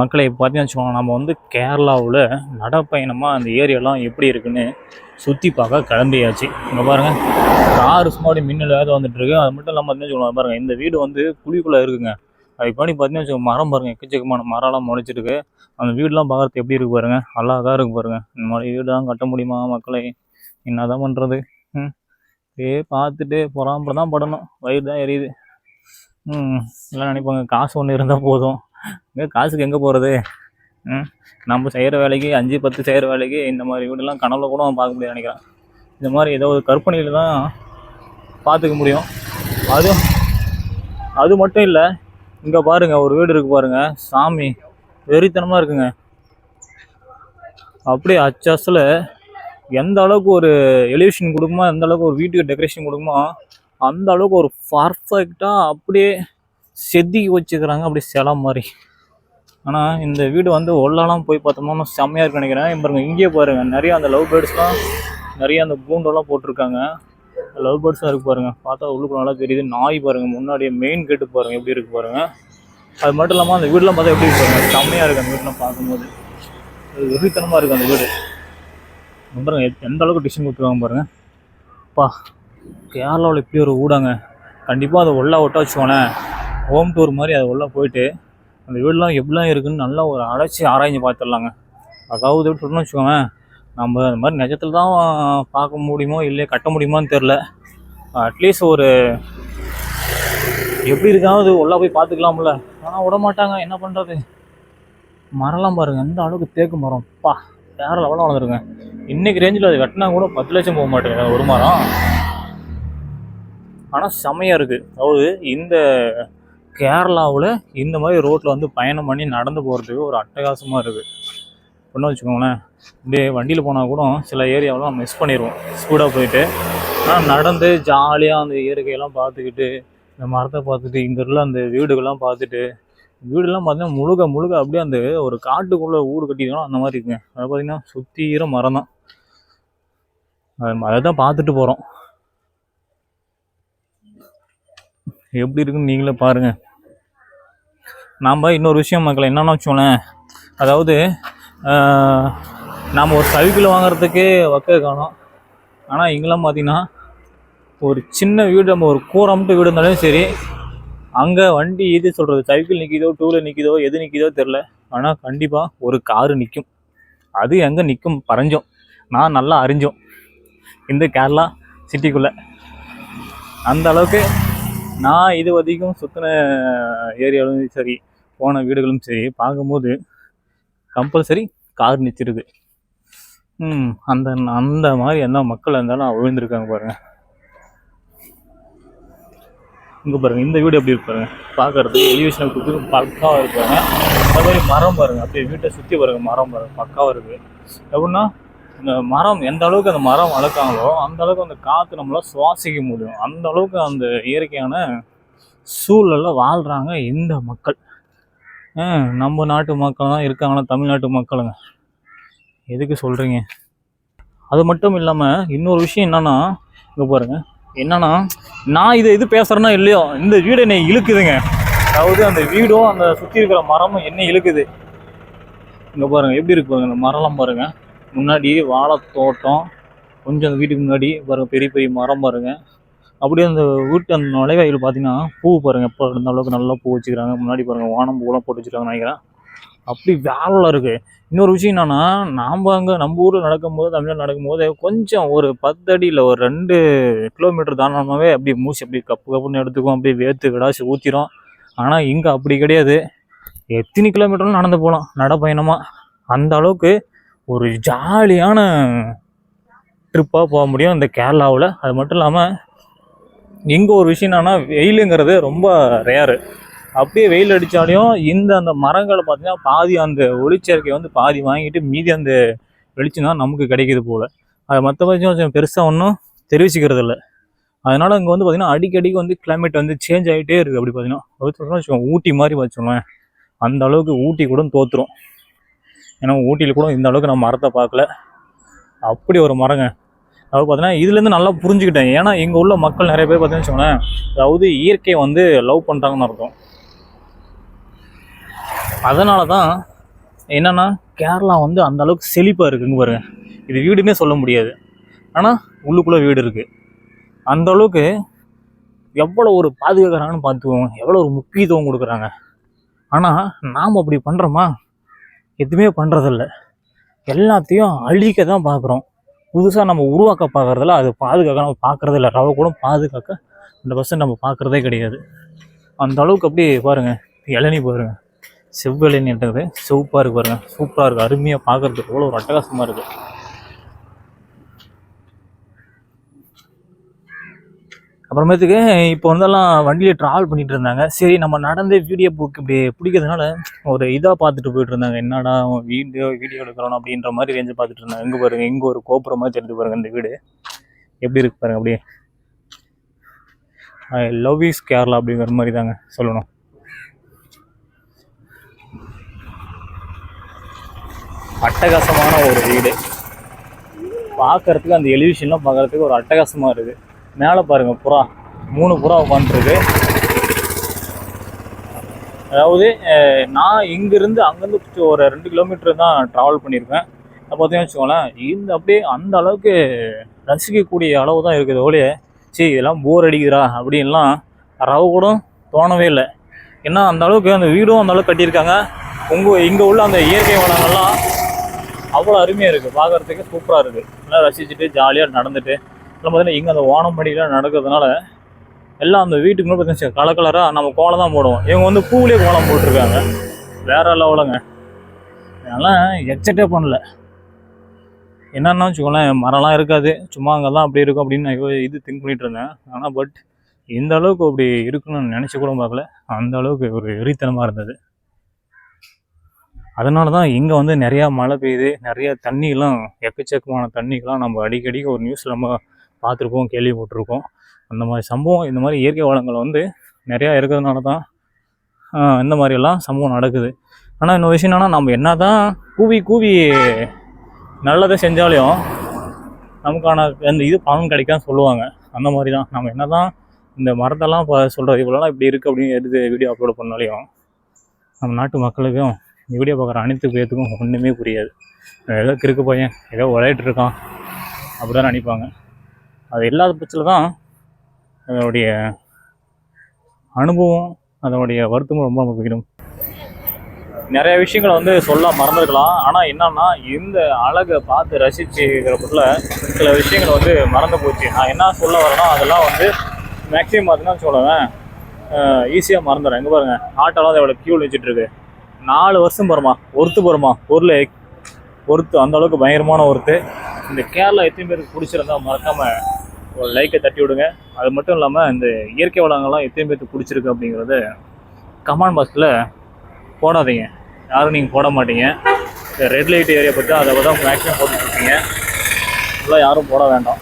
மக்களை இப்போ பார்த்தீங்கன்னு வச்சுக்கோங்க நம்ம வந்து கேரளாவில் நடைப்பயணமாக அந்த ஏரியாலாம் எப்படி இருக்குன்னு சுற்றி பார்க்க கிளம்பியாச்சு. இங்கே பாருங்கள் கார் சும்மாடி மின்னல் வேறு வந்துட்டு அது மட்டும் இல்லாமல் பார்த்தீங்கன்னா பாருங்கள் இந்த வீடு வந்து குழிக்குள்ளே இருக்குங்க. அதுக்கு பண்ணி பார்த்தீங்கன்னா வச்சுக்கோங்க மரம் பாருங்கள் எக்கச்சக்கமான மரம்லாம் முளைச்சிருக்கு. அந்த வீடெலாம் பார்க்குறது எப்படி இருக்கு பாருங்கள் அழகாக இருக்கு பாருங்கள் இந்த மாதிரி வீடுலாம் கட்ட முடியுமா மக்களை? என்னதான் பண்ணுறது ம் ஏ பார்த்துட்டு பொறாம தான் படணும். வயிறு தான் எரியுது. ம் எல்லாம் நினைப்பாங்க காசு ஒன்று இருந்தால் போதும். இங்கே காசுக்கு எங்கே போகிறது ம்? நம்ம செய்கிற வேலைக்கு அஞ்சு பத்து செய்கிற வேலைக்கு இந்த மாதிரி வீடெல்லாம் கனவுல கூட பார்க்க முடியாது நினைக்கிறேன். இந்த மாதிரி ஏதோ ஒரு கற்பனையில் தான் பார்த்துக்க முடியும். அதுவும் அது மட்டும் இல்லை இங்கே பாருங்க ஒரு வீடு இருக்குது பாருங்கள் சாமி வெறித்தனமாக இருக்குங்க. அப்படியே அச்சஸில் எந்த அளவுக்கு ஒரு எலிவேஷன் கொடுக்குமோ எந்த அளவுக்கு ஒரு வீட்டுக்கு டெக்கரேஷன் கொடுக்குமோ அந்த அளவுக்கு ஒரு பர்ஃபெக்டாக அப்படியே செதுக்கி வச்சுக்கிறாங்க அப்படியே சிலை மாதிரி. ஆனால் இந்த வீடு வந்து உள்ளலாம் போய் பார்த்தோம்னா செம்மையாக இருக்குன்னு நினைக்கிறேன். பாருங்க இங்கேயே பாருங்கள் நிறைய அந்த லவ் பேர்ட்ஸ்லாம் நிறைய அந்த பூண்டெல்லாம் போட்டிருக்காங்க. லவ் பேர்ட்ஸாக இருக்குது பாருங்கள் பார்த்தா உள்ளுக்கு நல்லா தெரியுது. நாய் பாருங்கள் முன்னாடியே மெயின் கேட்டு பாருங்கள் எப்படி இருக்கு பாருங்கள் அது மட்டும் இல்லாமல் அந்த வீடெலாம் பார்த்தா எப்படி இருக்கு பாருங்க. செம்மையாக இருக்குது அந்த வீடெலாம் பார்க்கும்போது. அது வெறித்தனமாக இருக்குது அந்த வீடு. பாருங்க எந்த அளவுக்கு டிசைன் கொடுத்துருவாங்க பாருங்கள் பா கேரளாவில் இப்படி ஒரு ஊடாங்க. கண்டிப்பாக அதை உள்ளே ஒட்ட வச்சுக்கோனேன் ஹோம் டூர் மாதிரி அது உள்ளே போயிட்டு அந்த வீடெலாம் எப்படிலாம் இருக்குதுன்னு நல்லா ஒரு அடைச்சி ஆராய்ஞ்சு பார்த்துடலாங்க. அதாவது எப்படி சொல்லணும்னு வச்சுக்கோங்க நம்ம அந்த மாதிரி நிஜத்தில் தான் பார்க்க முடியுமோ இல்லையே கட்ட முடியுமான்னு தெரில அட்லீஸ்ட் ஒரு எப்படி இருக்காவது உள்ளே போய் பார்த்துக்கலாம்ல. ஆனால் விட மாட்டாங்க என்ன பண்ணுறது மரம்லாம் பாருங்கள் எந்த அளவுக்கு தேக்கு மரம். பா வேற லெவலாக வளர்ந்துருங்க இன்றைக்கி ரேஞ்சில் அது வெட்டினா கூட பத்து லட்சம் போக மாட்டேங்குது ஒரு மரம். ஆனால் செமையாக இருக்குது அதாவது இந்த கேரளாவில் இந்த மாதிரி ரோட்டில் வந்து பயணம் பண்ணி நடந்து போகிறதுக்கு ஒரு அட்டகாசமாக இருக்குது ஒன்றும் வச்சுக்கோங்களேன். இப்படியே வண்டியில் போனால் கூட சில ஏரியாவெலாம் மிஸ் பண்ணிடுவோம் ஸ்பீடாக போயிட்டு. ஆனால் நடந்து ஜாலியாக அந்த இயற்கையெல்லாம் பார்த்துக்கிட்டு இந்த மரத்தை பார்த்துட்டு இங்கே உள்ள அந்த வீடுகள்லாம் பார்த்துட்டு வீடெல்லாம் பார்த்தீங்கன்னா முழுக முழுக அப்படியே அந்த ஒரு காட்டுக்குள்ளே ஊடு கட்டிக்கணும் அந்த மாதிரி இருக்குங்க. அதை பார்த்திங்கன்னா சுத்தீர மரம் தான் அதை தான் பார்த்துட்டு போகிறோம் எப்படி இருக்குன்னு நீங்களே பாருங்கள் நாம் இன்னொரு விஷயம் மக்களை என்னென்னு வச்சோங்களேன் அதாவது நாம் ஒரு சைக்கிள் வாங்குறதுக்கே வக்க காணும். ஆனால் இங்கெல்லாம் பார்த்தீங்கன்னா ஒரு சின்ன வீடு நம்ம ஒரு கூறம்ட்டு வீடு இருந்தாலும் சரி அங்கே வண்டி எது சொல்கிறது சைக்கிள் நிற்கிதோ டூ நிற்கிதோ எது நிற்கிதோ தெரில ஆனால் கண்டிப்பாக ஒரு காரு நிற்கும் அது எங்கே நிற்கும் பறஞ்சோம் நான் நல்லா அறிஞ்சோம். இந்த கேரளா சிட்டிக்குள்ளே. அந்த அளவுக்கு நான் இது வரைக்கும் சுற்றின ஏரியாவிலும் சரி போன வீடுகளும் சரி பார்க்கும்போது கம்பல்சரி கார் நிச்சிருக்கு ம் அந்த அந்த மாதிரி என்ன மக்கள் இருந்தாலும் விழுந்திருக்காங்க பாருங்கள் இங்கே பாருங்கள் இந்த வீடு எப்படி இருப்பாருங்க பாருங்க. எலிவேஷன் கொடுத்து பக்காவாக இருப்பாங்க அது மாதிரி மரம் பாருங்கள் அப்படியே வீட்டை சுற்றி பாருங்க மரம் பாருங்கள் பக்காவாக இருக்குது எப்படின்னா இந்த மரம் எந்த அளவுக்கு அந்த மரம் வளர்க்காங்களோ அந்த அளவுக்கு அந்த காற்று நம்மளால் சுவாசிக்க முடியும். அந்த அளவுக்கு அந்த இயற்கையான சூழலில் வாழ்கிறாங்க இந்த மக்கள். நம்ம நாட்டு மக்கள் தான் இருக்காங்களா தமிழ்நாட்டு மக்களுங்க. எதுக்கு சொல்கிறீங்க அது மட்டும் இல்லாமல் இன்னொரு விஷயம் என்னன்னா இங்கே பாருங்க. என்னன்னா நான் இதை இது பேசுகிறேன்னா இல்லையோ? இந்த வீடு என்னை இழுக்குதுங்க. அதாவது அந்த வீடும் அந்த சுற்றி இருக்கிற மரமும் என்ன இழுக்குது. இங்கே பாருங்கள் எப்படி இருக்கு பாருங்க இந்த மரம்லாம் பாருங்கள் முன்னாடி வாழைத்தோட்டம் கொஞ்சம் அந்த வீட்டுக்கு முன்னாடி பாருங்க பெரிய பெரிய மரம் பாருங்க. அப்படியே அந்த வீட்டு அந்த நுழைவாயில் பார்த்தீங்கன்னா பூ பாருங்க எப்போ இருந்த அளவுக்கு நல்லா பூ வச்சுக்கிறாங்க. முன்னாடி பாருங்க வானம் பூலாம் போட்டு வச்சுருக்காங்கன்னு நினைக்கிறேன். அப்படி வேலை இருக்குது இன்னொரு விஷயம் என்னன்னா நாம் அங்கே நம்ம ஊரில் நடக்கும்போது தமிழ்நாடு நடக்கும்போது கொஞ்சம் ஒரு பத்து அடியில் ஒரு ரெண்டு கிலோமீட்டர் தானமாகவே அப்படி மூச்சு அப்படி கப்பு கப்புன்னு எடுத்துக்கும் அப்படியே வேர்த்து விடாசி ஊற்றிடும் ஆனால் இங்கே அப்படி கிடையாது. எத்தனை கிலோமீட்டர்லாம் நடந்து போகலாம். நடைப்பயணமாக அந்த அளவுக்கு ஒரு ஜாலியான ட்ரிப்பாக போக முடியும் இந்த கேரளாவில். அது மட்டும் இல்லாமல் இங்கே ஒரு விஷயம் என்னன்னா வெயிலுங்கிறது ரொம்ப ரேரு அப்படியே வெயில் அடித்தாலையும் இந்த அந்த மரங்களை பார்த்தீங்கன்னா பாதி அந்த ஒளிச்சேர்க்கை வந்து பாதி வாங்கிட்டு மீதி அந்த வெளிச்சம் தான் நமக்கு கிடைக்கிது போல். அது மற்றபடி கொஞ்சம் பெருசாக ஒன்றும் தெரிவிச்சுக்கிறது இல்லை. அதனால் இங்கே வந்து பார்த்திங்கன்னா அடிக்கடிக்கு வந்து கிளைமேட் வந்து சேஞ்ச் ஆகிட்டே இருக்குது அப்படி பார்த்தீங்கன்னா அது சொல்லணும்னு வச்சுக்கோங்க ஊட்டி மாதிரி வச்சுக்கோங்களேன். அந்த அளவுக்கு ஊட்டி கூட தோற்றுரும் ஏன்னா ஊட்டியில் கூட இந்த அளவுக்கு நான் மரத்தை பார்க்கல. அப்படி ஒரு மரங்க. அதாவது பார்த்தீங்கன்னா இதுலேருந்து நல்லா புரிஞ்சுக்கிட்டேன். ஏன்னா இங்கே உள்ள மக்கள் நிறைய பேர் பார்த்தீங்கன்னு வச்சுக்கோங்களேன் அதாவது இயற்கையை வந்து லவ் பண்ணுறாங்கன்னு அர்த்தம். அதனால தான் என்னன்னா கேரளா வந்து அந்த அளவுக்கு செழிப்பாக இருக்குங்க பாருங்க. இது வீடுன்னே சொல்ல முடியாது. ஆனால் உள்ளுக்குள்ளே வீடு இருக்குது அந்த அளவுக்கு எவ்வளோ ஒரு பாதுகாக்கிறாங்கன்னு பார்த்துக்கோங்க. எவ்வளோ ஒரு முக்கியத்துவம் கொடுக்குறாங்க. ஆனால் நாம் அப்படி பண்ணுறோமா எதுவுமே பண்ணுறதில்ல எல்லாத்தையும் அழிக்க தான் பார்க்குறோம். புதுசாக நம்ம உருவாக்க பார்க்குறதில்ல அது பாதுகாக்க நம்ம பார்க்குறதே இல்லை ரவை கூட பாதுகாக்க இந்த பர்சன்ட் நம்ம பார்க்குறதே கிடையாது. அந்த அளவுக்கு அப்படியே பாருங்கள் இளநி பாருங்கள் செவ்வெளின்றது சிவப்பாக இருக்குது பாருங்கள் சூப்பராக இருக்குது அருமையாக பார்க்கறதுக்கு அவ்வளோ ஒரு அட்டகாசமாக இருக்குது அப்புறமேட்டுக்கு இப்போ வந்தெல்லாம் வண்டியில் ட்ராவல் பண்ணிட்டு இருந்தாங்க. சரி நம்ம நடந்து வீடியோ புக் இப்படி பிடிக்கிறதுனால ஒரு இதாக பார்த்துட்டு போயிட்டு இருந்தாங்க. என்னடா வீடியோ வீடியோ எடுக்கிறோம் அப்படின்ற மாதிரி ரேஞ்சு பார்த்துட்டு இருந்தாங்க. எங்கே பாருங்க எங்கே ஒரு கோபுரம் மாதிரி தெரிஞ்சு பாருங்க இந்த வீடு. எப்படி இருக்கு பாருங்க அப்படியே. ஐ லவ் இஸ் கேரளா அப்படிங்கிற மாதிரி தாங்க சொல்லணும். அட்டகாசமான ஒரு வீடு. பார்க்கறதுக்கு அந்த எலிவிஷன்லாம் பார்க்கறதுக்கு ஒரு அட்டகாசமாக இருக்குது. மேலே பாருங்கள் புறா. மூணு புறா உட்காந்துருக்கு. அதாவது நான் இங்கேருந்து அங்கேருந்து ஒரு ரெண்டு கிலோமீட்டர் தான் ட்ராவல் பண்ணியிருக்கேன். பார்த்தீங்கன்னா பார்த்தீங்கன்னு வச்சுக்கோங்களேன் இந்த அப்படியே அந்த அளவுக்கு ரசிக்கக்கூடிய அளவு தான் இருக்குது ஒழிய சரி இதெல்லாம் போர் அடிக்குதுடா அப்படின்லாம் ரவ கூட தோணவே இல்லை. ஏன்னா அந்த அளவுக்கு அந்த வீடும் அந்த அளவுக்கு கட்டியிருக்காங்க. உங்கள் இங்கே உள்ள அந்த இயற்கை வளங்கள்லாம் அவ்வளோ அருமையாக இருக்குது பார்க்குறதுக்கு சூப்பராக இருக்குது நல்லா ரசிச்சுட்டு ஜாலியாக நடந்துட்டு. பார்த்தீங்கன்னா இங்கே அந்த ஓணம் படிலாம் நடக்கிறதுனால எல்லாம் அந்த வீட்டுக்குள்ளே பார்த்தீங்கன்னா கலர் கலராக நம்ம கோலம் தான் போடுவோம். இவங்க வந்து பூவிலே கோலம் போட்டிருக்காங்க. வேற லெவலுங்க. அதெல்லாம் எக்ஸெப்டே பண்ணல. என்னன்னா வச்சுக்கோங்களேன் மரம்லாம் இருக்காது. சும்மா அங்கெல்லாம் அப்படி இருக்கும் அப்படின்னு நான் இது திங்க் பண்ணிட்டு இருந்தேன். ஆனால் பட் இந்த அளவுக்கு அப்படி இருக்குன்னு நினச்சி கூட பார்க்கல. அந்த அளவுக்கு ஒரு எரித்தனமாக இருந்தது. அதனால தான் இங்கே வந்து நிறையா மழை பெய்யுது. நிறைய தண்ணியெலாம் எக்கச்சக்கமான தண்ணிக்கெலாம் நம்ம அடிக்கடிக்கு ஒரு நியூஸில் நம்ம பார்த்துருப்போம் கேள்விப்பட்டிருக்கோம். அந்த மாதிரி சம்பவம் இந்த மாதிரி இயற்கை வளங்கள் வந்து நிறையா இருக்கிறதுனால தான் இந்த மாதிரியெல்லாம் சம்பவம் நடக்குது. ஆனால் இன்னொரு விஷயம் என்னென்னா நம்ம என்ன தான் கூவி கூவி நல்லதை செஞ்சாலையும் நமக்கான அந்த இது பலன் கிடைக்கான்னு சொல்லுவாங்க. அந்த மாதிரி தான். நம்ம என்ன தான் இந்த மரத்தெல்லாம் இப்போ சொல்கிறது இவ்வளோலாம் இப்படி இருக்குது அப்படின்னு எடுத்து வீடியோ அப்லோட் பண்ணாலையும் நம்ம நாட்டு மக்களுக்கும் இந்த வீடியோ பார்க்குற அனைத்து பேர்த்துக்கும் ஒன்றுமே புரியாது. ஏதோ கிறுக்கு பையன் ஏதோ விளையாட்டு இருக்கான் அப்படி தான் நினைப்பாங்க. அது இல்லாத பட்சத்தில் தான் அதனுடைய அனுபவம் அதனுடைய வருத்தமும் ரொம்ப முக்கியம் நிறைய விஷயங்களை வந்து சொல்ல மறந்துருக்கலாம். ஆனால் என்னன்னா இந்த அழகை பார்த்து ரசிச்சுக்கிறப்பல சில விஷயங்கள் வந்து மறந்து போச்சு. நான் என்ன சொல்ல வரேன்னா அதெல்லாம் வந்து மேக்ஸிமம் பார்த்தீங்கன்னா சொல்லுவேன். ஈஸியாக மறந்துடுறேன். எங்கே பாருங்கள் ஆட்டோலாம் எவ்வளோ கியூவில் வச்சுட்டுருக்கு நாலு வருஷம் போகிறோமா ஒருத்து போகிறோமா பொருள் ஒருத்து அந்த அளவுக்கு பயங்கரமான ஒருத்து. இந்த கேரளா எத்தனை பேருக்கு பிடிச்சிருந்தா மறக்காமல் ஒரு லைக்கை தட்டி விடுங்க. அது மட்டும் இல்லாமல் இந்த இயற்கை வளங்கள்லாம் எத்தனை பேர்த்து பிடிச்சிருக்கு அப்படிங்கிறத கமாண்ட் பாக்ஸில் போடாதீங்க. யாரும் நீங்கள் போட மாட்டீங்க. இந்த ரெட் லைட் ஏரியா பற்றி அதை தான் மேக்ஸிமம் போட்டுட்ருக்கீங்க ஃபுல்லாக யாரும் போட வேண்டாம்.